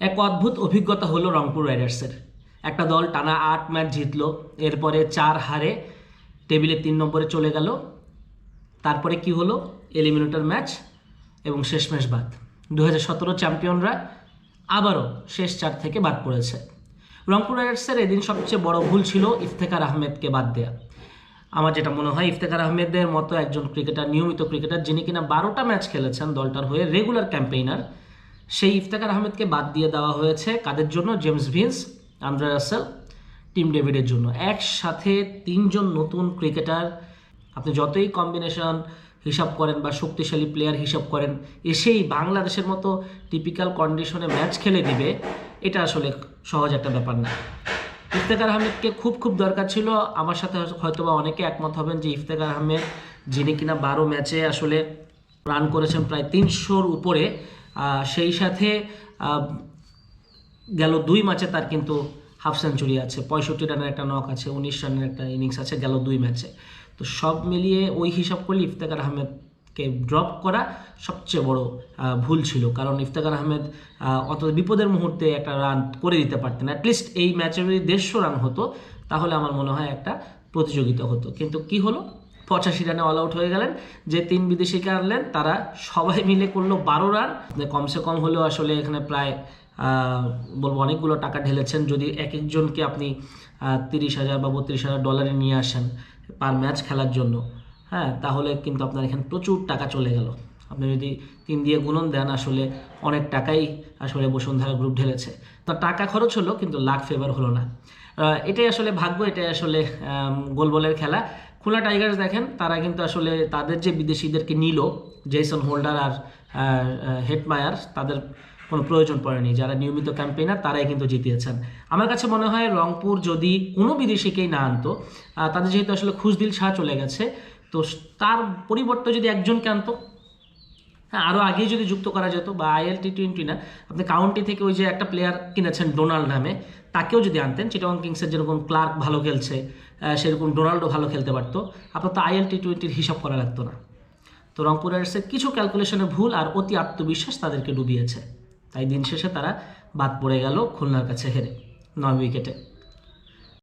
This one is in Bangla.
এক অদ্ভুত অভিজ্ঞতা হলো রংপুর রাইডার্সের। একটা দল টানা আট ম্যাচ জিতলো, এরপরে চার হারে টেবিলে তিন নম্বরে চলে গেল। তারপরে কি হলো? এলিমিনেটর ম্যাচ এবং শেষ ম্যাচ বাদ। দু হাজার সতেরো চ্যাম্পিয়নরা আবারও শেষ চার থেকে বাদ পড়েছে। রংপুর রাইডার্সের এদিন সবচেয়ে বড় ভুল ছিল ইফতেখার আহমেদকে বাদ দেওয়া আমার যেটা মনে হয়, ইফতেখার আহমেদের মতো একজন ক্রিকেটার, নিয়মিত ক্রিকেটার যিনি কিনা বারোটা ম্যাচ খেলেছেন দলটার হয়ে রেগুলার ক্যাম্পেইনার সেই ইফতেখার আহমেদকে বাদ দিয়ে দেওয়া হয়েছে কাদের জন্য? James Vince, Andre Russell, Tim ডেভিডের জন্য। একসাথে তিনজন নতুন ক্রিকেটার। আপনি যতই কম্বিনেশন হিসাব করেন বা শক্তিশালী প্লেয়ার হিসাব করেন, এসেই বাংলাদেশের মতো টিপিক্যাল কন্ডিশনে ম্যাচ খেলে দিবে, এটা আসলে সহজ একটা ব্যাপার না। ইফতেখার আহমেদকে খুব খুব দরকার ছিল। আমার সাথে হয়তোবা অনেকে একমত হবেন যে ইফতেখার আহমেদ, যিনি কিনা বারো ম্যাচে আসলে রান করেছেন প্রায় তিনশোর উপরে সেই সাথে গেল দুই ম্যাচে তার কিন্তু হাফ সেঞ্চুরি আছে। পঁয়ষট্টি রানের একটা নক আছে উনিশ রানের একটা ইনিংস আছে গেল দুই ম্যাচে। তো সব মিলিয়ে ওই হিসাব করলে ইফতেখার আহমেদকে ড্রপ করা সবচেয়ে বড় ভুল ছিল। কারণ ইফতেখার আহমেদ আহ, অত বিপদের মুহূর্তে একটা রান করে দিতে পারতেন। অ্যাটলিস্ট এই ম্যাচে যদি দেড়শো রান হতো তাহলে আমার মনে হয় একটা প্রতিযোগিতা হতো। কিন্তু কি হলো? পঁচাশি রানে অল আউট হয়ে গেলেন। যে তিন বিদেশিকে আনলেন তারা সবাই মিলে করল বারো রান কমসে কম হলেও আসলে এখানে প্রায় বলব অনেকগুলো টাকা ঢেলেছেন। যদি এক একজনকে আপনি তিরিশ হাজার বা বত্রিশ হাজার ডলারে নিয়ে আসেন পার ম্যাচ খেলার জন্য হ্যাঁ তাহলে কিন্তু আপনার এখানে প্রচুর টাকা চলে গেল। আপনি যদি তিন দিয়ে গুণন দেন, আসলে অনেক টাকাই আসলে বসুন্ধরা গ্রুপ ঢেলেছে। তো টাকা খরচ হলো, কিন্তু লাখ ফেভার হলো না। এটাই আসলে ভাগ্য, এটাই আসলে গোল বলের খেলা। খুলনা টাইগার্স দেখেন, তারা কিন্তু আসলে তাদের যে বিদেশিদেরকে নিল জেসন হোল্ডার আর হেডমায়ার তাদের কোনো প্রয়োজন পড়েনি। যারা নিয়মিত ক্যাম্পেইনার তারাই কিন্তু জিতিয়েছেন। আমার কাছে মনে হয় রংপুর যদি কোনো বিদেশিকেই না আনতো তাদের যেহেতু আসলে খুশদিল শাহ চলে গেছে, তো তার পরিবর্তে যদি একজনকে আনতো হ্যাঁ আরও আগেই যদি যুক্ত করা যেত, বা আইএল টি টোয়েন্টি না, আপনি কাউন্টি থেকে ওই যে একটা প্লেয়ার কিনেছেন ডোনাল্ড নামে, তাকেও যদি আনতেন চিটাগং কিংসের যেরকম ক্লার্ক ভালো খেলছে সেরকম ডোনাল্ডো ভালো খেলতে পারতো। আপনার তো আইএল টি টোয়েন্টির হিসাব করা লাগতো না। তো রংপুর রাইডার্সের কিছু ক্যালকুলেশনে ভুল আর অতি আত্মবিশ্বাস তাদেরকে ডুবিয়েছে। তাই দিন শেষে তারা বাদ পড়ে গেল খুলনার কাছে হেরে নয় উইকেটে